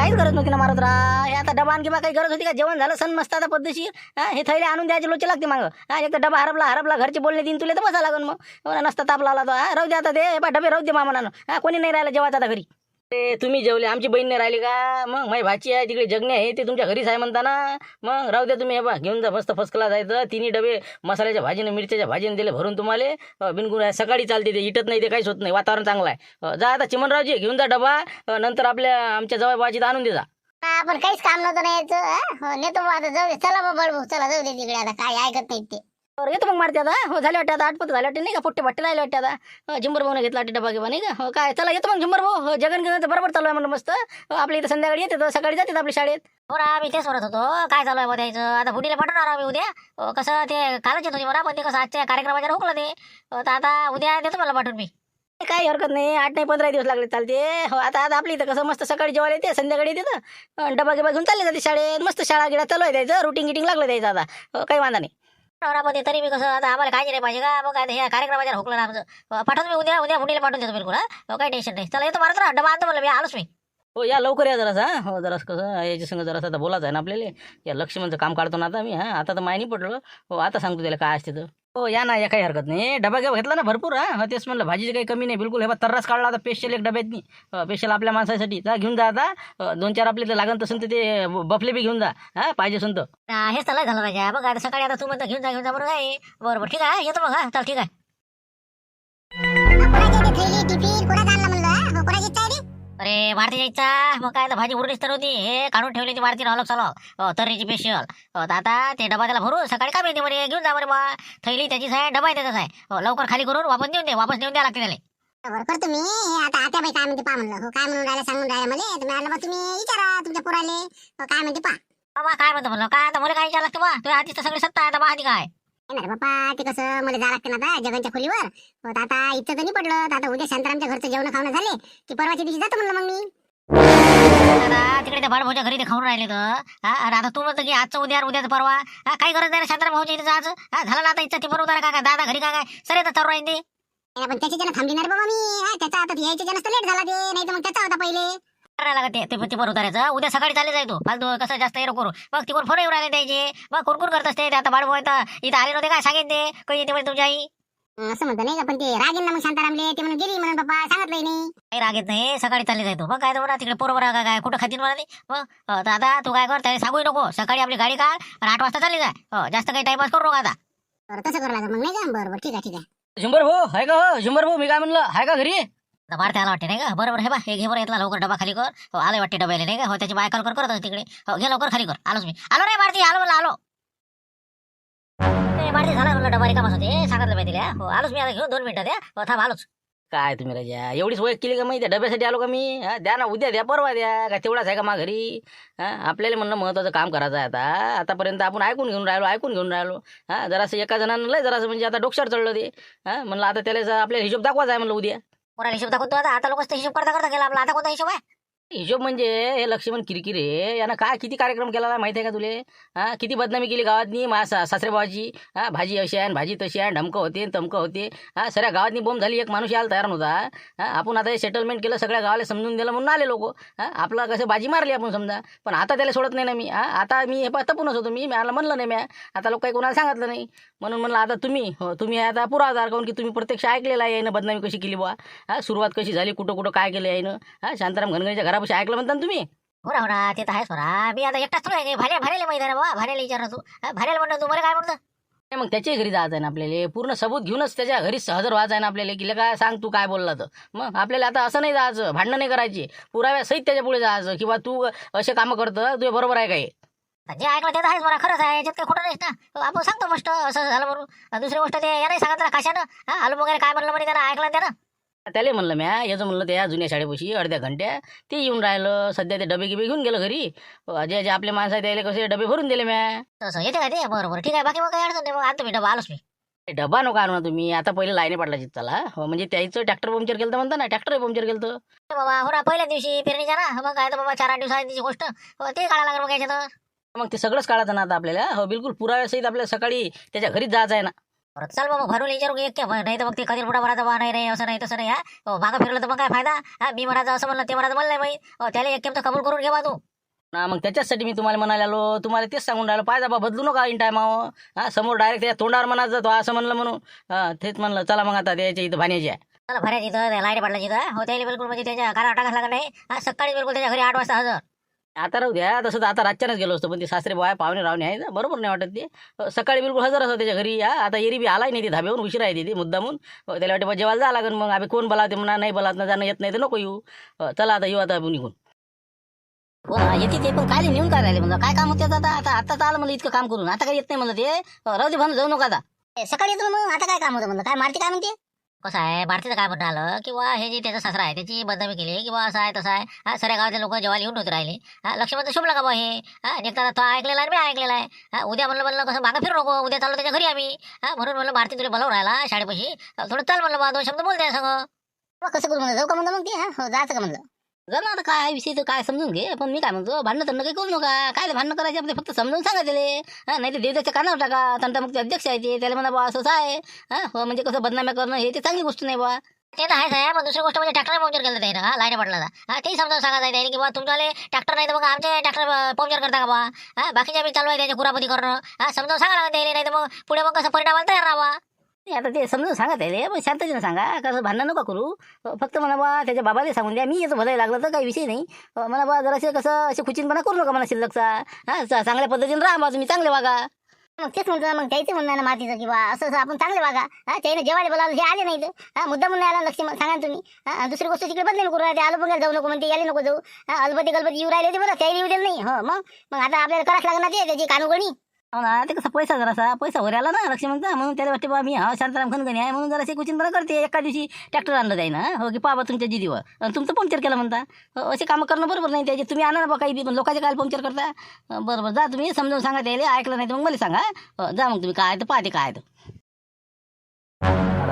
काहीच गरज नव्हती ना मारत हे आता डबा आणखी काही गरज होती का? जेवण झालं सण मस्त आता पद्धतशीर. हे थैले आणून द्यायचे लोचे लागते मागं. हा एक तर डबा हरपला हरपला घरचे बोलले दिन तुला तर बसा लागन मग. नसता ताप लावला तो. हा राहू दे आता दे हे बा डबे राहू दे मामानं हा कोणी नाही राहिलं जेवायचं आता घरी. ते तुम्ही जेवले आमची बहीण नाही राहिली का? मग माझी भाची आहे तिकडे जगणे आहे ते तुमच्या घरीच आहे म्हणता ना? मग राहू द्या तुम्ही हे बा घेऊन जा मस्त फसकला जायचं तिन्ही डबे मसाल्याच्या भाजीने मिरच्याच्या भाजीने दिले भरून तुम्हाला. अ, आहे सकाळी चालते ते इटत नाही ते काहीच होत नाही वातावरण चांगलं आहे. जा आता चिमनरावजी घेऊन जा डबा नंतर आपल्या आमच्या जवळ भाजीत आणून दे जा. आपण काहीच काम नव्हतं नाही हो, नेतो आता जाऊ दे चला बाबा बळभाऊ चला जाऊ दे तिकडे आता काय ऐकत नाही ते. येतो मग मारते आता. हो झाले वाटते आता आठपत झाले वाटते नाही का? पोट्टे बट्टे राहिले वाटते आता. हो, झुंबर भाऊने घेतला वाटते डबा किंवा नाही का? हो काय? चला येतो मग झुंबर भाऊ. हो, जगन घेऊन बरोबर चालू आहे म्हणलं मस्त. हो, आपल्या इथं संध्याकाळी येते तर सकाळी जाते आपल्या शाळेत. हो ना मी तेच म्हणत होतो. काय चालू आहे बा द्यायचं आता फुटीला पाठवणार आम्ही उद्या. कसं ते कालच येत होती मला पण ते कसं आजच्या कार्यक्रमाच्या रोखलं ते. तर आता उद्या देतो मला पाठवून मी. काही हरकत नाही. आठ नाही पंधरा दिवस लागले चालते. हो आता आता आपली इथं कसं मस्त सकाळी जेवायला येते संध्याकाळी येते डबा गिबा घेऊन चालले जाते शाळेत. मस्त शाळा गिळा चालू आहे द्यायचं रुटीन गिटिंग लागलं द्यायचं आता. हो, काही वांधा नाही. नवरामध्ये तरी मी कसं आता आम्हाला काळजी नाही पाहिजे का? मग काय ते ह्या कार्यक्रमाच्या हुकलं ना आमचं पाठवतो मी उद्या उद्या मुलीला पाठवून देतो बिलकुल हा. हो, काही टेन्शन नाही. चला येतो मारत ना डबा आणतो मला मी आलोच मी. हो या लवकर या जरासा हो. जरासं कसं याच्या संग जरासं आता बोलायचं आहे ना आपल्याला. या लक्ष्मणचं काम काढतो ना आता मी हा. आता तर माय नाही पडलो. हो आता सांगतो त्याला काय असते तर. हो या ना या काही हरकत नाही. डबा घेऊ घेतला ना भरपूर हा? हो, तेच म्हणलं भाजीची काही कमी नाही बिलकुल. हे बा तर्रास काढला आता स्पेशल एक डब्यातनी. स्पेशल आपल्या माणसासाठी. जा घेऊन जा आता. दोन चार आपले लागन तसं तर ते बफले बी घेऊन जा हा? पाहिजे असून तर. हा, लय झालं राजा. बघ आता सकाळी आता तू म्हणतो घेऊन जा घेऊन जा बरोबर आहे बरोबर ठीक आहे येतो हा चल ठीक आहे. अरे मारती जायचा मग काय तर भाजी उरलीच तर होती. हे काढून ठेवली ती मारती हलक चालव तर्रीची स्पेशल तर आता ते डबा त्याला भरू सकाळी काय मिळते म्हणे? घेऊन जा बरे बा. थैली त्याचीच आहे डबा त्याचाच आहे हो लवकर खाली करून वापस देऊन दे. वापस देऊन द्या लागते त्याला. बरोबर मी. हे आता आता बाई काय म्हणते पा म्हणलं. हो काय म्हणून राहिलं सांगून राहिलं मला. तुम्ही आलं तुम्ही विचारा तुमच्या पोराले. काय म्हणते पा बाबा काय म्हणतो म्हणलं? काय आता मला काय विचार लागते बा? तुझ्या तर सगळी सत्ता आहे आता माहिती काय? येणार बाप्पा ते कसं? मला जा लागते ना आता जगांच्या खोलीवर. तर आता इथं तर नाही पडलं? तर आता उद्या शांतारामच्या घरचं जेवण खावणं झाले. की परवाच्या दिवशी जातो म्हणलं मग मी. तिकडे त्या बाळभाऊच्या घरी ते खाऊन राहिले तर. हा आता तू म्हणतो की आजचं उद्या उद्याचं परवा. हा काही गरज नाही शांताराम भाऊच्या इथे जायचं. हा झालं ना आता इच्छा ती बरोबर काय काय दादा घरी काय काय सर येतं चालू राहील ते. पण त्याच्या जण थांबली नाही रे बाबा मी. हा, त्याचा आता यायच्या जण लेट झाला ते. नाही तर मग त्याचा होता पहिले. करायला लागत ते बरोबर उतारायचं उद्या सकाळी चालले जाय तू. फालतू कसं जास्त एरो करू. मग तिकडून फोन येऊ राहिले द्यायचे मग कोण करत असते. ते आता बाळभाऊ इथं इथं आले नव्हते काय सांगेन ते. काही येते म्हणे तुमची आई असं म्हणतो नाही का? पण ते रागेन ना मग शांतारामले. ते म्हणून गेली म्हणून बाप्पा सांगितलंय नाही. काही राग येत नाही. सकाळी चालले जाय तू. मग काय तर बरं तिकडे पोरं बरं काय काय? कुठं खातील मला ते मग आता तू काय कर? त्याला सांगू नको. सकाळी आपली गाडी काढ आणि आठ वाजता चालली जाय. हो जास्त काही टाइमपास करू नका आता. बरं तसं करावं लागेल. मग नाही का? बरं बरं. ठीक आहे ठीक आहे. झुंबर भाऊ आहे का हो? झुंबर भाऊ मी काय म्हणलं? आहे का घरी? आता मारते आला वाटते नाही का? बरोबर हे बा हे घे बरं येतला लवकर डबा खाली कर. हो आले वाटते डब्याला नाही का? हो त्याची बाय कॉल कर करत तिकडे. हो घे लवकर खाली कर. आलोच मी. आलो रे मारती आलो म्हणलं आलो. नाही भारती झाला म्हणलं डबा रिकामाच होते. सांगितलं पाहिजे तिला. हो आलोच मी आता. घेऊन दोन मिनिटं द्या. हो थांब आलोच. काय तुम्ही राजा? एवढीच वय केली का मी त्या डब्यासाठी आलो का मी? हा द्या ना उद्या द्या परवा द्या. का तेवढाच आहे का मा घरी? हा आपल्याला म्हणणं महत्वाचं काम करायचं आहे आता. आतापर्यंत आपण ऐकून घेऊन राहिलो ऐकून घेऊन राहिलो. हा जरासं एका जणांना लय जरासं म्हणजे आता डोक्षार चढलं ते. हा म्हणलं आता त्याला जरा आपल्याला हिशोब दाखवायचा आहे म्हणलं उद्या. कोणाला हिशोब दाखवतो आता. आता लोक हिशोब करता करता गेला आपला. आता कोणता हिशोब आहे? हिशोब म्हणजे हे लक्ष्मण किरकिरे यानं काय किती कार्यक्रम केला माहिती आहे का तुले? हा किती बदनामी केली गावातनी मा सा सासरे भावाची हा भाजी अशी आहे भाजी तशी आहे ढमकं होते तमकं होते. हा सगळ्या गावातनी बोंब झाली एक माणूस यायला तयार नव्हता. हा आपण आता हे सेटलमेंट केलं सगळ्या गावाला समजून दिलं म्हणून आले लोक. हा आपलं कसं बाजी मारली आपण समजा. पण आता त्याला सोडत नाही ना मी. हा आता मी हे पा तपूनच होतो मी. मला म्हणलं नाही म्या. आता लोक काही कोणाला सांगितलं नाही. म्हणून म्हणलं आता तुम्ही हो तुम्ही आता पुरावदार काऊन की तुम्ही प्रत्यक्ष ऐकलेला आहे यानं बदनामी कशी केली बुवा? हा सुरुवात कशी झाली कुठं कुठं काय केलं यानं? हा शांताराम घनगणीच्या घरापाशी ऐकलं म्हणता ना तुम्ही? हो हो ना ते तर आहेच बरा मी आता एकटाच थोडं आहे. भाऱ्या भाऱ्याला माहिती आहे ना बाबा भाऱ्याला विचारणार तू. हा, भाऱ्याला म्हणतो तू मला काय म्हणतो? नाही, मग त्याच्याही घरी जायचं आहे ना आपल्याला. पूर्ण सबूत घेऊनच त्याच्या घरी हजर व्हायचं आहे ना आपल्याला. की काय सांग तू काय बोलला तर. मग आपल्याला आता असं नाही जायचं. भांडणं नाही करायची. पुराव्या सहित त्याच्या पुढे जायचं. किंवा तू असे कामं करतं तुझे बरोबर आहे काय जे ऐकलं ते तर आहेच बरा खरंच आहे. याच्यात काही खोटं नाहीच ना. आपण सांगतो मस्त असं झालं म्हणून. आणि दुसरी गोष्ट ते या नाही सांगितलं कशानं? हा आलू वगैरे काय म्हणलं म्हणे त्यानं? ऐकलं त्यानं? त्याला म्हणलं म्या याचं म्हणलं त्या जुन्या शाळेपाशी अर्ध्या घंट्या ते येऊन राहिलं. सध्या ते डबे गिबे घेऊन गेलं घरी. जे जे आपले माणसं आहेत त्याला कसे डबे भरून दिले म्या. तसं येते का ते? बरोबर. ठीक आहे बाकी मग काही अडचण नाही. मग आणतो मी डबा आलोच मी. ते डबा नको आणू ना तुम्ही. आता पहिले लाईने पडला चला हो म्हणजे त्याचं ट्रॅक्टर पंक्चर केलं म्हणता ना ट्रॅक्टर पंक्चर केलं बाबा हो ना पहिल्या दिवशी पेरणीच्या ना मग काय तर बाबा चार आठ दिवसाची गोष्ट. हो ते काढा लागेल मग याच्यात. मग ते सगळंच काढायचं ना आता आपल्याला? हो बिलकुल पुराव्यासहित आपल्याला सकाळी त्याच्या घरीच जायचं आहे ना. चल बाबा भरून विचारू की एक नाही तर मग ते कधी पुढे म्हणायचं बा नाही रे असं नाही तसं नाही हा? हो, मागं फिरलं तर मग काय फायदा? हा मी म्हणायचं असं म्हणलं ते म्हणायचं मला नाही माहीत हो, त्याला एक तर कबूल करून घे बा तू. ना मग त्याच्यासाठी मी तुम्हाला म्हणायला आलो. तुम्हाला तेच सांगून राहिलो. पाहिजे बा बदलू नका इन टायमावर हा समोर डायरेक्ट त्या तोंडावर म्हणायचं तो असं म्हणलं म्हणून. तेच म्हणलं चला मग आता त्याच्या इथं भाण्याची आहे चला भरायची इथं लाइट पडला इथं. हो त्याला बिलकुल म्हणजे त्याच्या घरात टाकाच लागत नाही. सकाळी बिलकुल त्याच्या घरी आठ वाजता हजर. आता राहू द्या. तसं तर आता रातच्यानंच गेलो असतो. पण ते सासरे बाय पाहुणे रावणे आहे ना बरोबर नाही वाटत ते. सकाळी बिलकुल हजर असतो त्याच्या घरी हा. आता एरी बी आलाय नाही ते धाब्यावरून उशिरा आहे ते मुद्दामून. हो, त्याला वाटतं जेवायला जावं लागेल मग. आम्ही कोण बोलावते म्हणा नाही बोलावत ना जाणं येत नाही तर नको येऊ. चला आता येऊ आता आपण निघून. हो येते ते पण काय नेऊन काय राहिले म्हणलं? काय काम होते आता? आता आता आलं मला इतकं काम करून. आता काय येत नाही म्हणलं ते? राहू दे म्हणलं जाऊ नका आता. सकाळी येतो ना मग? आता काय काम होतं म्हणलं? काय मारती काय म्हणते? कसं आहे भारतीचं काय म्हणणं आलं? किंवा हे जे त्याचा सासरा आहे त्याची बदनामी केली किंवा असं आहे तसं आहे हा सऱ्या गावातले लोक जेव्हा येऊन होत राहिले हा लक्ष्मणचं शुभला का बा हे? हा निघताना तो ऐकलेला आहे मी ऐकलेला आहे. हा उद्या म्हणलं म्हणलं कसं मागं फिरू नको उद्या चाललो त्याच्या घरी आम्ही. हा म्हणून म्हणलं भारती तुला बोलावून राहिला शाळेपाशी. थोडं चाल म्हणलं बा दोन शब्द बोलते सगळं मग कसं करू म्हणलं? जाऊ का म्हणलं मग ते हा? हो जायचं का म्हणलं? जर ना आता काय विषय तर काय समजून घे. पण मी काय म्हणतो भांडणं तर काही करू नका. काय भांडणं करायचे आपले? फक्त समजून सांगा त्याला. हा नाही तर देवदाच्या कानावर टाका. तंटा मग ते अध्यक्ष आहे ते. त्याला म्हणा बा असं आहे. हा हो, म्हणजे कसं बदनाम्या करणं हे ते चांगली गोष्ट नाही बा ते तर आहे साहेब पण दुसरी गोष्ट म्हणजे ट्रॅक्टर पंक्चर केलं त्याने हा लाईन पडला हा ते समजावून सांगायचं त्याने की बा तुमच्याले ट्रॅक्टर नाही तर मग आमचे ट्रॅक्टर पंक्चर करता का बा हा बाकीच्या बी चालू आहे त्याच्या कुरापती करणं. हा समजावून सांगा लागत नाही तर मग पुढे मग कसं परिणामाला तयार राहावा. आता ते समजून सांगा त्याला. पण शांततेनं सांगा. कसं भांडणं नका करू. फक्त म्हणा बा त्याच्या बाबाला सांगून द्या. मी येतो भलं लागलं तर काही विषय नाही. म्हणा बा जरासे कसं असे खुचिनपणा करू नका मला शिल्लकचा. हा चांगल्या पद्धतीने राहा बा तुम्ही चांगले वागा. मग तेच म्हणतो मग त्याचं म्हणणं आहे ना मातीचं किंवा असं असं आपण चांगले वागा. हा त्याने जेवायला बोलावलं हे आले नाही तर हा मुद्दा म्हणून आला लक्ष सांगा ना तुम्ही. हा दुसरी गोष्ट तिकडे बदली करू राहिले आलो बघायला जाऊ नको म्हणते यायला नको जाऊ. हा अलबती गलबती येऊ राहिले ते बरं त्याला येऊ दिलं नाही. हो मग? मग आता आपल्याला करायला लागणार ते त्याची कानुगणी हो ना ते कसं पैसा जरासा पैसा वर आला ना लक्ष्मणचा म्हणून त्याला वाटते बा मी हा शांताराम खनगणी आहे म्हणून जरासे बरं करते एका दिवशी ट्रॅक्टर आणलं जाईन हो. की पाबा तुमच्या जिदीवर. आणि तुमचं पंक्चर केलं म्हणता. असे कामं करणं बरोबर नाही त्याचे तुम्ही आणा ना बा काही बी पण लोकांचे काय पंक्चर करता. बरोबर जा तुम्ही समजावून सांगा त्याला ऐकलं नाही तर मग मला सांगा जा मग तुम्ही काय तर पाहते काय तर.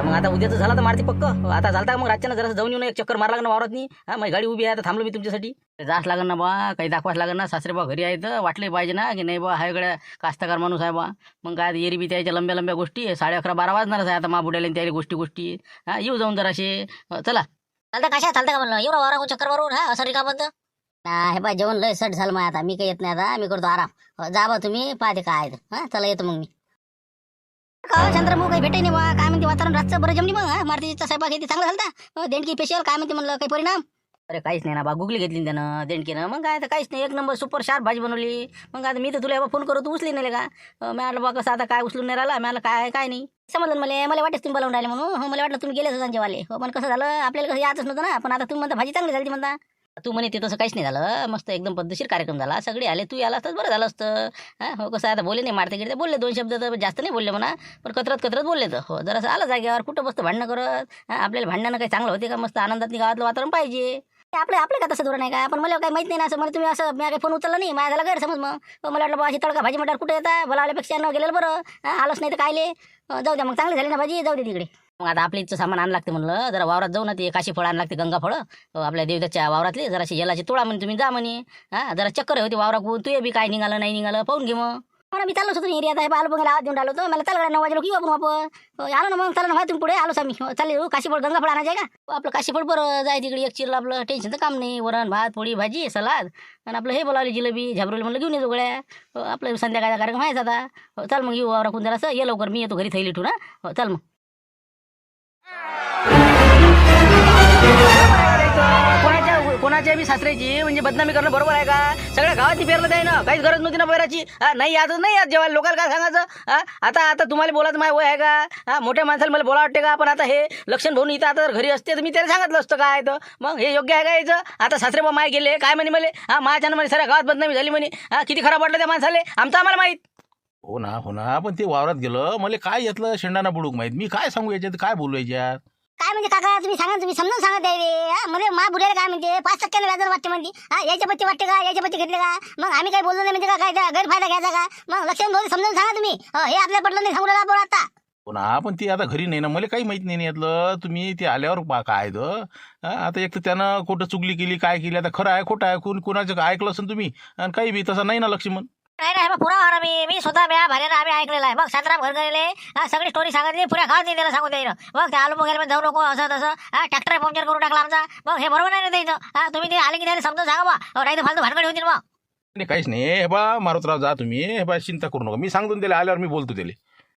मग आता उद्याचं झालं तर मारते पक्क. आता झालं मग रातच्यानं जरा जाऊन येऊन एक चक्कर मारा लागणार वावरात नाही हा माझी गाडी उभी आहे आता थांबलो मी तुमच्यासाठी. जास लागन ना बा काही दाखवाच लागन ना. सासरे बा घरी आहेत वाटले पाहिजे ना की नाही बा हाय गड्या कास्तकार माणूस आहे बा. मग काय एरी बी त्याच्या लंब्या लंब्या गोष्टी साडे अकरा बारा वाजणारच आहे आता मा बुड्याला त्याला गोष्टी गोष्टी. हा येऊ जाऊन जराशे. चला. चालतं कशा चालतं का म्हणलं? एवढं वारा चक्कर मारून हा असं रिका म्हणतं हे बा जेवण लय सट झालं मग आता. मी काही येत नाही आता. मी करतो आराम. जा बा तुम्ही पाहते काय आहे हा चला येतो मग मी. का? चंद्रभाऊ काही भेटाय नाही बा. काय म्हणते वातावरण? रातचं बरं जमली मग मारतीचा मारुतीचा स्वयंपाक घेते चांगला झालता? देणकी स्पेशल काय म्हणते म्हणलं काही परिणाम? अरे काहीच नाही ना बा गुगली घेतली त्यानं देणकीनं मग काय तर काहीच नाही एक नंबर सुपर शार्प भाजी बनवली. मग आता मी तर तुला फोन करू तू उचली नाही का? अं, म्हटलं बा कसं आता काय उचलून नाही राहिला? मला म्हटलं काय काय नाही. समजलं मला? मला वाटेच तुम्ही बोलावून राहिले म्हणून. हो मला वाटलं तुम्ही गेले होते जेवाले हो पण कसं झालं आपल्याला कसं यातच नव्हतं ना. पण आता तुम्ही म्हणता भाजी चांगली झाली म्हणता. तू म्हणे ते तसं काहीच नाही झालं. मस्त एकदम पद्धतशीर कार्यक्रम झाला. सगळे आले. तू आला तर बरं झालं असतं. हा हो कसं आता बोले नाही मारते गिरते. बोलले दोन शब्द तर जास्त नाही बोलले म्हणा पण कतरत कतरत बोलले तर. हो जरासं आलं जागेवर. कुठं बसतं भांडणं करत. आपल्याला भांडणं काही चांगलं होते का? मस्त आनंदात गावातलं वातावरण पाहिजे. आपलं आपलं का तसं धोरण आहे का? पण मला काही माहीत नाही ना. असं मला तुम्ही असं मी काही फोन उचलला नाही. माझ्या झाला गैरसमज मग. मला वाटलं बाबा अशी तडका भाजी म्हटल्यावर कुठे येतात? बोलावल्यापेक्षा न गेलेलं बरं. हा, आलंच नाही तर कायले जाऊ द्या मग चांगली झाली ना भाजी. जाऊ दे तिकडे. मग आता आपल्या इथचं सामान आण लागते म्हणलं जरा वावरात जाऊ ना ते काशी फळ आण लागते गंगा फळं. आपल्या देवदाच्या वावरातले जराशी येलाची तोळा म्हणे तुम्ही जा म्हणे. हा जरा चक्कर होती वावराकून तू बी काय निघालं नाही निघालं पाहून घे मग. मला मी चाललो होतो एरियात आहे आलो बघायला आवाज देऊन आलो होतो मला चालू नऊ वाजलो की आपण आपण. हो, आलो ना मग चला ना तुम्ही पुढे आलो आम्ही हो, चालेल हो, काशीफळ गंगाफळ आणायचं आहे का? हो, आपलं काशीफळ बरं जाय तिकडे एक चिरलं आपलं टेन्शनचं तर काम नाही वरण भात पोळी भाजी सलाद. आणि आपलं हे बोलावली जिलेबी झाबरुली म्हणलं घेऊन येतो गोळ्या हो, आपलं संध्याकाळचा कार्यक्रम आहे आता. चाल मग येऊ वावराकून जरासं ये लवकर मी येतो घरी थैली ठेवून हा. हो चाल मग. कोणाच्या कोणाच्या बी सासऱ्याची म्हणजे बदनामी करणं बरोबर आहे का? सगळ्या गावात पेरलं जाय ना काहीच गरज नव्हती ना बैराची नाही आज नाही आज जेव्हा लोकांना काय सांगायचं? हा आता आता तुम्हाला बोलायचं माय वय आहे का? हा मोठ्या माणसाला मला बोला वाटते का? पण आता हे लक्षण भाऊन इथं आता घरी असते तर मी त्याला सांगितलं असतं काय तर. मग हे योग्य आहे का यायचं आता सासरे बा माय गेले. काय म्हणे मला? हा माझ्या म्हणे सगळ्या गावात बदनामी झाली म्हणे. हा किती खराब वाटलं त्या माणसाले? आमचं आम्हाला माहीत. हो ना हो ना. पण ते वावरात गेलं. मला काय यातलं शेंडाना बुडूक माहीत? मी काय सांगू याच्यात? काय बोलू याच्यात? काय म्हणजे काका तुम्ही सांगा तुम्ही समजून रे हा म्हणजे मा बुड्याला काय म्हणते? पाच टक्क्याने व्याजाला वाटते म्हणते. हा याच्या पत्ते वाटते का? याच्या पत्ते घेतले का? मग आम्ही काही बोललो नाही म्हणजे का? काय त्या गैरफायदा घ्यायचा का? मग लक्षण भाऊ समजून सांगा तुम्ही. हो, हे आपल्या पडलं नाही सांगू आपण आता. हो ना पण ती आता घरी नाही ना. मला काही माहीत नाही ना यातलं. तुम्ही ते आल्यावर पा काय हा, आता एक तर त्यानं कुठं चुगली केली काय केली आता खरं आहे खोटं आहे. कोण कोणाचं ऐकलं असेल तुम्ही? आणि काही बी तसं नाही ना लक्ष्मण. नाही नाही मग पुरा मी मी स्वतः म्या भाऱ्यानं आम्ही ऐकलेलं आहे. मग शांताराम घर गेले हा सगळी स्टोरी सांगितली. पुऱ्या गावात नाही त्याला सांगून द्यायला. मग त्या आलू बघायला जाऊ नको असं तसं. हा ट्रॅक्टर पंक्चर करून टाकला आमचा. मग हे बरोबर नाही ना त्याचं. हा तुम्ही ते आले की त्याला समजून सांगा बा. नाही तर फालतू भानगडी होतील मग. नाही काहीच नाही. हे बा मारुतराव जा तुम्ही. हे बा चिंता करू नका. मी सांगतो त्याला आल्यावर मी बोलतो त्याला.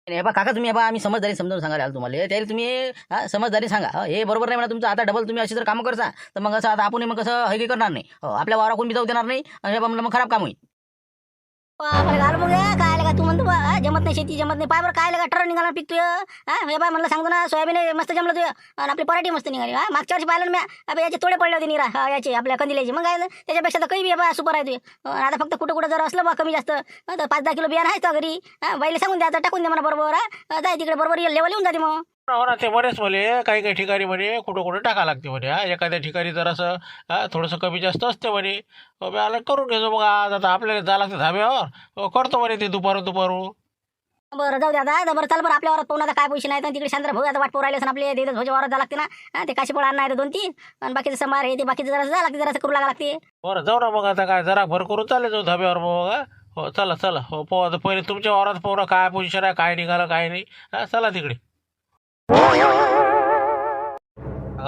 हे बा काका तुम्ही हे बा आम्ही समजदारी समजावून सांगायला आलो तुम्हाला. त्याला तुम्ही हा, समजदारी सांगा. हो, हे बरोबर नाही म्हणा तुमचं आता डबल तुम्ही अशी जर कामं करता तर मग असं आता आपण मग कसं हे करणार नाही. हो, आपल्या वावरा कोण बी जाऊ देणार नाही आणि हे बा म्हणलं मग खराब काम होईल. काय का तू म्हणतो बा जमत नाही शेती जमत नाही. पाय बरं काय आलं का ट्रर निघाला पीक तुय हा हे बाय म्हणलं सांगतो ना सोयाबीन हे मस्त जमलं तुय आणि आपली पराठी मस्त निघाली. हा मागच्या वर्षी पाहिलं मी अबे याचे तोडे पडले होते निरा याचे आपल्या कंदिल्याचे मग काय त्याच्यापेक्षा तर काही बी बा सुपर आहे तुय आता फक्त कुठं कुठं जर असलं बा कमी जास्त. तर पाच दहा किलो बियाणं आहे तो घरी. बैल सांगून द्यायचं टाकून दे मला बरोबर जाय तिकडे बरोबर लेवल येऊन जाते मग. ना ते बरेच म्हणे काही काही ठिकाणी म्हणे कुठं कुठं टाका लागते म्हणे हा. एखाद्या ठिकाणी जरासं हा थोडंसं कमी जास्त असते म्हणे मी आलं करून घेतो मग आज. आता आपल्याला जावं लागतं धाब्यावर. हो, करतो म्हणे ते दुपारून दुपारून. बरं जाऊ द्या आता. बरं चल बरं आपल्या वरात पाहून आता काय पैसे नाही तर तिकडे शांत भाऊ आता वाट पोरायला असं आपले. देत भोजे वरात जावं लागते ना. ते काशी आणणार आहे दोन तीन. आणि बाकीचं समार हे ते बाकीचं जरा जावं लागते जरा करू लागा लागते. बरं जाऊ ना मग आता काय जरा भर करून चालले जाऊ धाब्यावर मग हा. चला चला. हो पोहा पहिले तुमच्या वावरात पोहरा काय पोझिशन आहे काय निघालं काय नाही. चला तिकडे.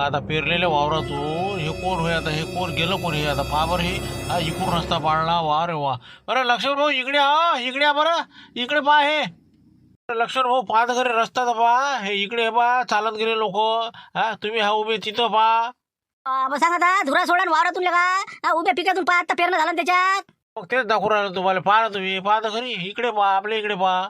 आता पेरलेल्या वावरातून हे कोण होय आता? हे कोण गेलं कोण हे आता? पहा बरं हे हा इकडून रस्ता पाळला वा रे वा. अरे लक्ष्मण भाऊ इकडे हा इकडे बरं. इकडे पहा हे. लक्ष्मण भाऊ पाहत घरी रस्ता तर पहा. हे इकडे हे पहा चालत गेले लोक. हा तुम्ही हा उभे तिथं अं, मग सांग आता धुरा सोडा आणि वावरातून का हा, उभ्या पिकातून पाहत आता पेरणं झालं ना त्याच्यात. मग तेच दाखवून राहिलं तुम्हाला. पहा तुम्ही पाहता घरी इकडे पहा आपल्या इकडे पहा.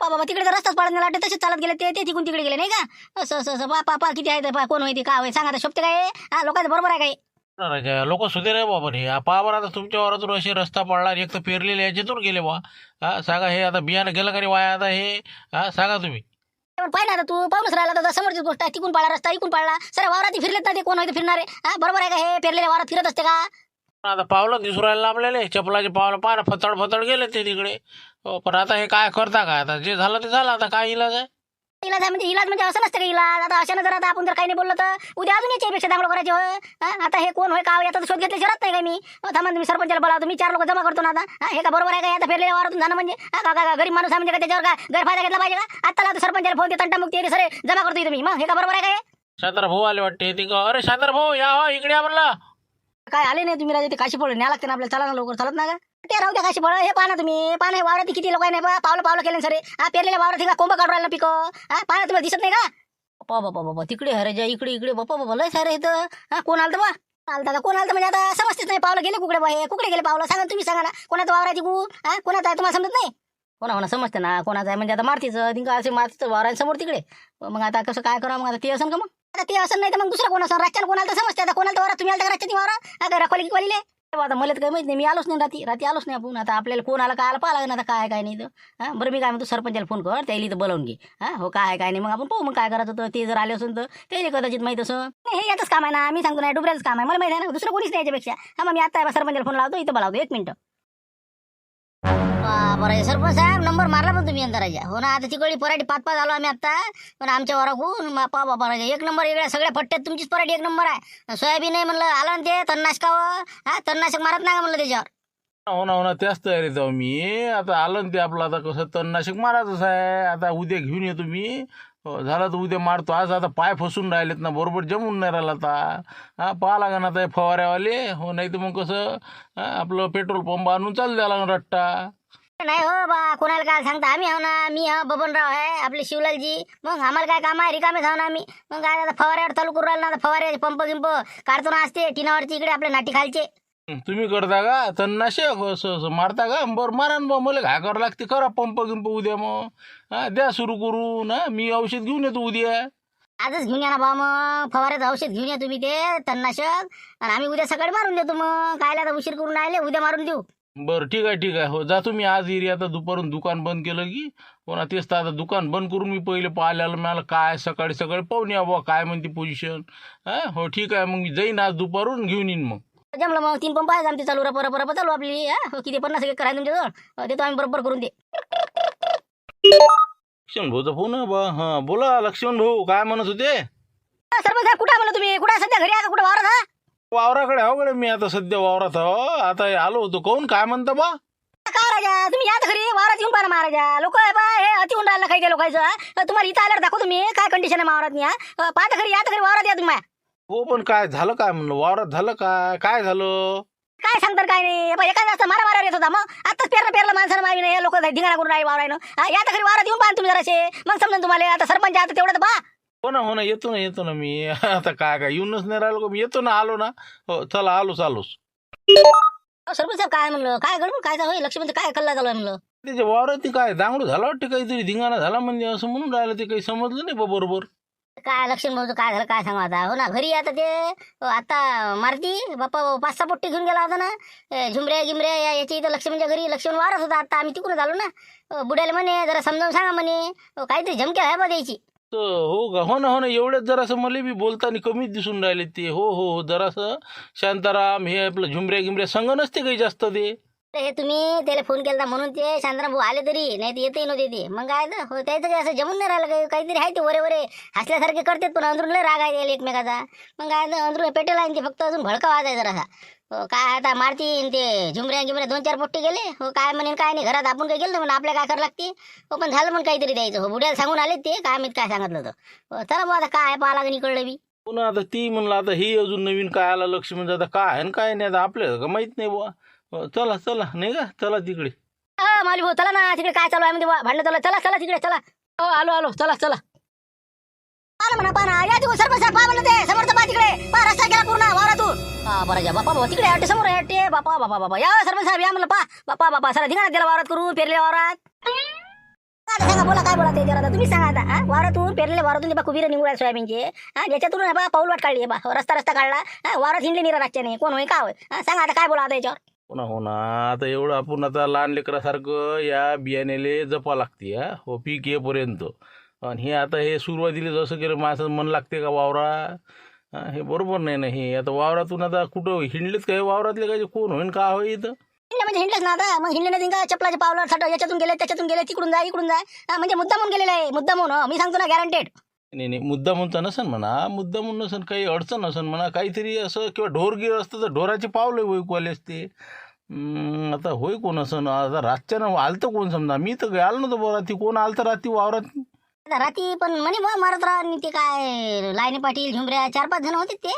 पा बाबा तिकडे तर रस्ताच पडत नाही तसेच चालत गेले ते तिकून तिकडे गेले नाही का? असं असं असं पा किती आहे पा कोण होती काय होय सांगा शोभते काय हा? लोकांचं बरोबर आहे काय लोक सुधीर आहे बाबा हे पहा बरं आता तुमच्या वरातून असे रस्ता पडला एक तर पेरलेले याच्यातून गेले बा हा सांगा हे आता बियाणं गेलं का वाया? आता हे हा सांगा तुम्ही. पण ना आता तू पाहूनच राहिला तर समोरची गोष्ट आहे तिकून पाळला रस्ता इकून पाळला सर वावरात फिरलेत ना ते कोण होते फिरणारे? हा बरोबर आहे का हे? पेरलेले वावरात फिरत असते का? आता पावलं दिसून राहिलं आपल्याला चपलाचे पावलं पहा ना फतड फतड गेले ते तिकडे. हो, पण आता हे काय करता काय? आता जे झालं ते झालं आता काय इलाज आहे? इलाज आहे म्हणजे इलाज म्हणजे असं नसतं का इलाज? आता अशानं जर आता आपण जर काही नाही बोललो तर उद्या अजून याच्यापेक्षा चांगलं करायचे होय. हा, आता हे कोण होय का होय, याचा तर शोध घेतल्या शरत नाही का मी? हो, थांबा तुम्ही सरपंचाला बोलावतो मी चार लोक जमा करतो ना आता. हा, हे का बरोबर आहे का? आता फिरलेल्या वावरातून जाणं म्हणजे? हा, का का- का गरीब माणूस आहे म्हणजे का त्याच्यावर का गैरफायदा घेतला पाहिजे का? आता लावतो सरपंचाला फोन ते तंटामुक्ती सर जमा करतो तुम्ही. मग हे का बरोबर आहे का हे? शांतार भाऊ आले वाटते ते अरे शांतार भाऊ या हो इकडे या म्हणलं. काय आले नाही तुम्ही राजा ते काशी पळून. न्या लागते ना आपल्याला चला ना लवकर. चालत ना का? ते राहू द्या काशी पळ. हे पाहा ना तुम्ही. पाहा ना हे वावरात किती लोक नाही बा पावलं पावलं केले सरे हा पेरलेल्या वावरात का कोंब काढून राहिला पिकं? हा पाहा ना तुम्हाला दिसत नाही का? बाबा बाबा बाबा तिकडे हरजा इकडे इकडे. बापा बाबा लय सारे इथं हा कोण आलं बा? आलता का? कोण आलं म्हणजे आता समजतेच नाही. पावलं गेले कुकडे बा हे? कुकडे गेले पावलं? सांगा तुम्ही सांगा ना. कोणाचं वावराची गु हा कोणाचं आहे? तुम्हाला समजत नाही? कोणा म्हणा समजते ना. कोणाचं आहे? म्हणजे आता मारतीचं. तिंका असे मारतीचं वावर समोर तिकडे. मग आता कसं काय करावं? मग आता ते असं का मग? आता ते असं नाही तर मग दुसरं कोण असं? राज्याला कोणाला तर समजते आता कोणाला तर तुम्ही तुम्ही आलं राज्याची वावरा आता रखवाली किकवालीले आता मला तर काही माहीत नाही. मी आलोच नाही राती रात्री आलोच नाही आपण. आता आपल्याला कोण आला काय आला पाहा लागेल आता काय काय नाही तर. हा बरं मी काय म्हणतो सरपंचाला फोन कर. त्याला इथं बोलावून घे. हां हो काय काय नाही. मग आपण पाहू मग काय करायचं होतं. ते जर आले असून तर. ते कदाचित माहीत असं नाही हे याचंच काम आहे ना. मी सांगतो ना डुबऱ्याचं काम आहे. मला माहिती आहे ना दुसरं कोणीच नाही याच्यापेक्षा. हा मग मी आता सरपंचाला फोन लावतो. इथं बोलावतो. एक मिनटं. बरं सरपंच साहेब नंबर मारला पण तुम्ही अंतराच्या हो ना आता तिकडली पराठी पाच पाच आलो आम्ही आता पण आमच्या वराकून पा बाबा एक नंबर वेगळ्या सगळ्या पट्ट्यात तुमचीच पराठी एक नंबर आहे. सोयाबीन आहे म्हणलं आलं ना ते तणनाशकावं हा तणनाशक मारत नाही का म्हणलं त्याच्यावर? हो ना हो ना त्याच तयारीत जाऊ मी. आता आलं ना ते आपलं आता कसं तणनाशक मारायचंच आहे. आता उद्या घेऊन येतो मी. हो, झालं तर उद्या मारतो. आज आता पाय फसून राहिलेत ना बरोबर जमून नाही राहिला आता. हा पाहा लागेल ना आता फवाऱ्यावाले. हो नाही तर मग कसं आपलं पेट्रोल पंप आणून चालू द्या लागेल रट्टा. नाही हो बा कोणाला काय सांगता? आम्ही आहो ना मी हा बबनराव आहे आपले शिवलालजी. मग आम्हाला काय काम आहे? रिकामेच आहो ना आम्ही. मग काय आता फवाऱ्यावर चालू करू राहिलो ना फवारे पंप गिंप काढतो ना असते टिनावरची इकडे आपल्या नाटी खालचे. हं, तुम्ही करता का? हो, असं असं मारता का? बरं मारा ना बा मला काय करावं लागते. करा पंप गिंप उद्या मग. हा द्या सुरू करून. हा मी औषध घेऊन येतो उद्या. आजच घेऊन या ना बा मग. फवाऱ्याचं औषध घेऊन या तुम्ही ते तणनाशक आणि आम्ही उद्या सकाळी मारून देतो मग. कायला आता उशीर करून राहिले उद्या मारून देऊ. बरं ठीक आहे ठीक आहे. हो जातो मी आज एरिया आता दुपारून दुकान बंद केलं की हो ना तेच तर आता दुकान बंद करून मी पहिले पाहिलं मला काय सकाळी सकाळी पाहून या बुवा काय म्हणते पोझिशन हा हो ठीक आहे मग मी जाईन आज दुपारून घेऊन येईन मग. जमलं मग तीन पंप आहेत आमचे चालू रप रप रप चालू आपली हा. हो, किती पन्नास एक करायचं तुमच्याजवळ देतो आम्ही बरोबर करून दे. लक्ष्मण भाऊचा फोन आहे बा. हां बोला लक्ष्मण भाऊ काय म्हणत होते? हा, सरपंच साहेब कुठं आहे म्हणलं तुम्ही? कुठं आहे सध्या घरी? आहे का कुठं वावरात हा? वावराकडे हो कडे मी आता सध्या वावरात हो. आता आलो होतो. कोण? काय म्हणता बा? काय राजा? तुम्ही या तर खरी वावरात येऊन पाहा महाराजा. लोक बा हे अति होऊन राहिलं काही लोकांचं हा. तुम्हाला इथं आल्यावर दाखवतो मी. काय कंडिशन आहे वावरात या पाहता खरी या तर खरी वावरात या तुम्ही. हो पण काय झालं काय म्हणलं? वावरात झालं काय? काय झालं? काय सांगतात काय नाही? बा, एका जास्त मारा मारावर येत होता. मग आताच पेरलं पेरलं माणसानं मागे हे लोक धिंगाणा करून राहिले वावरायनं. हा, या तर खरी वावरात येऊन पाहा तुम्ही जराशे मग समजा तुम्हाला. आता सरपंच आता तेवढं तर पहा हो ना हो ना येतो ना येतो ना मी. आता काय काय येऊनच नाही राहिलो का? मी येतो ना आलो ना. हो चला आलोच आलोच. अहो, सरपंच साहेब काय म्हणलं? काय गडबड? काय होय लक्ष्मण काय कल्ला चालू आहे म्हणलं? त्याच्या वावरात ते काय दांगडू झाला वाटतं काहीतरी? धिंगाणा झाला म्हणजे असं म्हणून राहिलं ते काही समजलं नाही बा बरोबर. काय लक्षण भाऊचं काय झालं काय सांगा आता? हो ना घरी आता ते अ, आता मारती बाप्पा पाच सहा पोट्टी घेऊन गेला होता ना? अ, झुमऱ्या गिमऱ्या या- याच्या इथं लक्ष्मणच्या घरी लक्ष्मण वारत होता. आता आम्ही तिकडून आलो ना. अ, बुड्याला म्हणे जरा समजावून सांगा म्हणे. अ, काहीतरी झमक्या आहे बा द्यायची तर हो का? हो ना हो ना. एवढ्याच जरासं मला बी बोलताना कमीच दिसून राहिले ते. हो हो हो. जरासं शांताराम हे आपलं झुमऱ्या गिमऱ्या संग नसते काही जास्त ते. तर हे तुम्ही त्याला फोन केला म्हणून ते शांतराम भाऊ आले तरी नाही ते येतही नव्हते ते. मग काय हो त्याचं काय असं जमून नाही राहिलं काही काहीतरी आहे ते वरे वरे. हसल्यासारखे करतात पण अंदरूनला राग आहे एकमेकाचा. मग काय अंदरून पेटेल आहे ते फक्त अजून भडका वाजाय जरासा. हो काय आता मारतीन ते झुमऱ्या गिमऱ्या दोन चार पोट्टे गेले. हो काय म्हणेन काय नाही घरात आपण काही गेलो म्हणून आपल्या काय करावं लागते? हो पण झालं म्हणून काहीतरी द्यायचं. हो बुड्याला सांगून आले ते काय माहीत काय सांगितलं होतं. हो चला मग आता काय पाहा लागेल इकडलं बी. पुन्हा आता ती म्हणलं आता ही अजून नवीन काय आला लक्ष म्हणजे आता काय आहे काय नाही आता आपल्याला माहीत नाही बुवा. चला चला नाही का चला तिकडे. माली भाऊ चला ना तिकडे काय चालू आहे? म्हणजे भांडण चालू आहे. चला चला तिकडे चला. हो आलो आलो. चला चला. पाहा म्हणा पाहा ना. या तिकडे सरपंच साहेब पहा म्हणलं ते. समोरचं पहा तिकडे. पहा रस्ता गेला पूर्ण वावरातून. हा बरं जा बापा बाबा तिकडे वाटते समोर वाटते बापा बापा बाबा या सरपंच साहेब या म्हणलं पहा. बापा बापा सर धिंगाणा दिला वावरात करू पेरले वावरात. आता सांगा बोला काय बोला ते जरा आता? तुम्ही सांगा आता हा? वावरातून पेरलेल्या वावरातून ते बा कुबीर निवडा सोयाबीनचे. हा ज्याच्यातून बा पाऊल वाट काढली बा. रस्ता रस्ता काढला. हा वावरात हिंडले निरा रातच्याने. कोण होय का होय? हा, सांगा आता काय बोला आता याच्यावर? हो ना हो ना. आता एवढं आपण आता लहान लेकरासारखं या बियाण्याले जपा लागते हा. हो पीक येईपर्यंत. आणि हे आता हे सुरुवातीला जसं केलं माणसं मन लागते का वावरा? हे बरोबर नाही ना हे. आता वावरातून आता कुठं हिंडलेत काय वावरातले काय? कोण होईन का होई इथं? हिंडले म्हणजे हिंडलेच ना आता. मग हिंडले नाही का? चपलाच्या पावलं साठ याच्यातून गेले त्याच्यातून गेले तिकडून जा इकडून जा. म्हणजे मुद्दा म्हणून गेलेला आहे. मुद्दा म्हणून हो. मी सांगतो ना गॅरंटेड नाही नाही मुद्दा म्हणता नसन म्हणा. मुद्दा म्हणून नसन काही अडचण नसन म्हणा. काहीतरी असं किंवा ढोरगीर असतं तर ढोराची पावलं होईकवाले असते. आता होय कोण असं आता रातच्यानं आलतं कोण समजा? मी तर आलो नव्हतं बरं ती कोण आलतं रात्री वावरात? आता रात्री पण म्हणे बा मारत राहा. ते काय लाईनी पाटील झुमऱ्या चार पाच जण होते ते.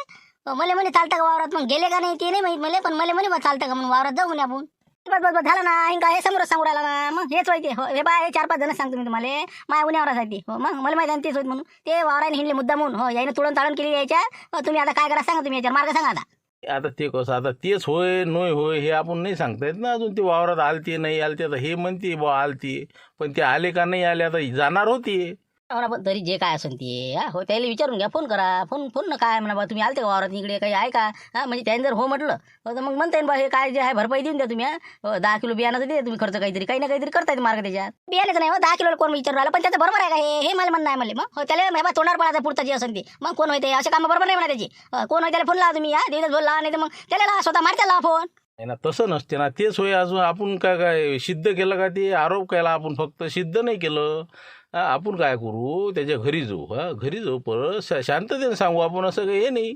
मला मले म्हणे चालतं का वावरात? मग गेले का नाही ते नाही माहीत मला. पण मला म्हणे बा चालतं का? म्हणून वावरात जाऊ म्हणे आपण. बस बस बस झालं ना हिंका हे समोरच सांगू राहिला ना. मग हेच माहिती हो हे बा हे चार पाच जण सांगतो मी तुम्हाला. माझ्या उन्हावरासाठी हो मग मला माहिती तेच होत म्हणून. ते वावराने हिंडले मुद्दा म्हणून हो याने तुळण ताळण केली याच्या. हो, तुम्ही आता काय करा सांगा तुम्ही याच्यावर. मार्ग सांगा आता. आता ते कसं आता तेच होय नोय होय हे आपण नाही सांगता येत ना अजून. ते वावरात आलते नाही आलते आता हे म्हणते बा आलती. पण ते आले का नाही आले आता जाणार होती. ना पण तरी जे काय असेल ते हा, हो त्याला विचारून घ्या फोन करा फोन फोन ना काय म्हणा बा तुम्ही आलते का वावरात इकडे काही आहे का? हा म्हणजे त्याने जर हो म्हटलं हो तर मग म्हणता येईल बा हे काय जे आहे भरपाई देऊन द्या तुम्ही हा. दहा किलो बियाणाचं द्या तुम्ही खर्च काहीतरी काही ना काहीतरी करता येते मार्ग त्याच्यात. बियाण्याचं नाही हो दहा किलो कोण विचारू राहिला पण त्याचं बरोबर आहे का हे? हे मला म्हणणं आहे मला मग. हो त्याला हे बा तोंडावर पडायचा पुढचा जे असेल ते. मग कोण होते असे कामं बरोबर नाही म्हणा त्याची. हो, कोण त्याला फोन लावा तुम्ही हा दिवस बोलला नाही तर मग त्याला लावा, स्वतः मारत्या लावा फोन. नाही ना तसं नसते ना तेच होय अजून आपण काय काय सिद्ध केलं का ते? आरोप केला आपण फक्त सिद्ध नाही केलं. हा, आपण काय करू? त्याच्या घरी जाऊ हा? घरी जाऊ परत शा- शांततेने सांगू आपण असं काही हे नाही.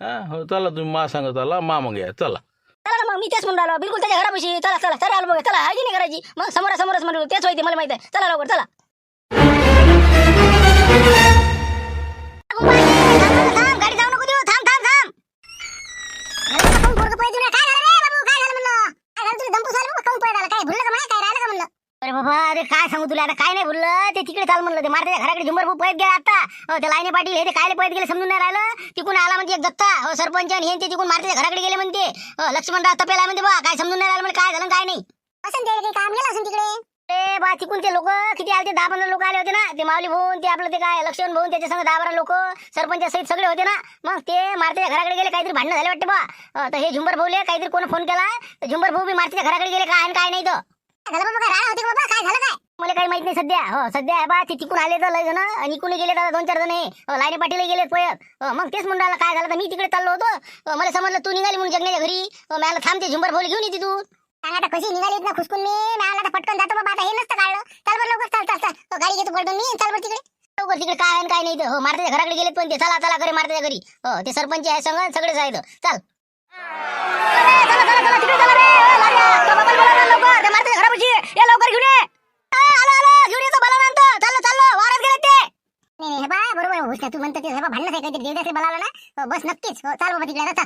हा हो चला तुम्ही मा सांगत आला मा मग या चला. चला ना मग मी तेच म्हणून राहिलो. बिलकुल त्याच्या घरापाशी. चला चला चला आलो बघा. चला हाय की नाही करायची? मग समोरासमोरच म्हणलो तेच होते मला माहिती आहे. चला लवकर चला. थांब गाडी जाऊ नको देऊ. थांब थांब थांब. काय झालं रे बाबू? काय झालं म्हणलं? काय झालं? तुला काय भुललं का मला काय राहिलं का म्हणलं अरे बाबा अरे काय सांगू तुला? आता काय नाही भुललं ते तिकडे चाल म्हणलं ते मारते घराकडे. झुंबर भाऊ पळत गेला आता. हो ते लाईने पाटील हे ते कायले पळत गेले समजून नाही राहिलं. तिकून आला म्हणजे एक दत्ता हो सरपंच आणि हे ते तिकून मारते घराकडे गेले म्हणते. हो लक्ष्मणराव तपेला म्हणते बा काय समजून नाही राहिलं म्हणजे काय झालं काय नाही. असं ते काम गेलं असं तिकडे? अरे बा तिकून ते लोक किती आले ते दहा पंधरा लोक आले होते ना? ते माऊली भाऊन ते आपलं ते काय लक्ष्मण भाऊन त्याच्या संग दहा बारा लोक सरपंच सहित सगळे होते ना? मग ते मारतीच्या घराकडे गेले काहीतरी भांडणं झाले वाटते बा. तर हे झुंबर भाऊले काहीतरी कोण फोन केला? झुंबर भाऊ बी मारतीच्या घराकडे गेले काय आणि काय नाही तर. झालं बाबा काय राहणार होते बाबा? काय झालं काय? मला काही माहीत नाही सध्या. हो सध्या आहे बा ते तिकून आले तर लय जण. आणि इकडून गेले तर दोन चार जण आहे. हो, लाईनी पाटील गेले पळत हो, मग तेच म्हणून राहिलं काय झालं तर मी तिकडे चाललो होतो. हो, मला समजलं तू निघाली म्हणून जगण्याच्या घरी. हो, मला थांबते झुंबर भाऊ घेऊन येते तू सांग आता कशी निघाली ना खुसकून मी? मला आता पटकन जातो बाबा आता हे नसतं काढलं. चल बरं लवकर चल चल चल. हो, गाडी घेतो पटकन मी. चल बरं तिकडे. लवकर तिकडे काय आणि काय नाही तर हो मारत्याच्या घराकडे गेलेत पण ते चला चला घरी मारत्याच्या घरी. हो ते सरपंच आहे संग सगळेच आहेत. चल. बोला नाही बरोबर तू म्हणतो ते भांडणच आहे काहीतरी बोलावलं ना बस नक्कीच हो, चाल बाबा तिकडे आता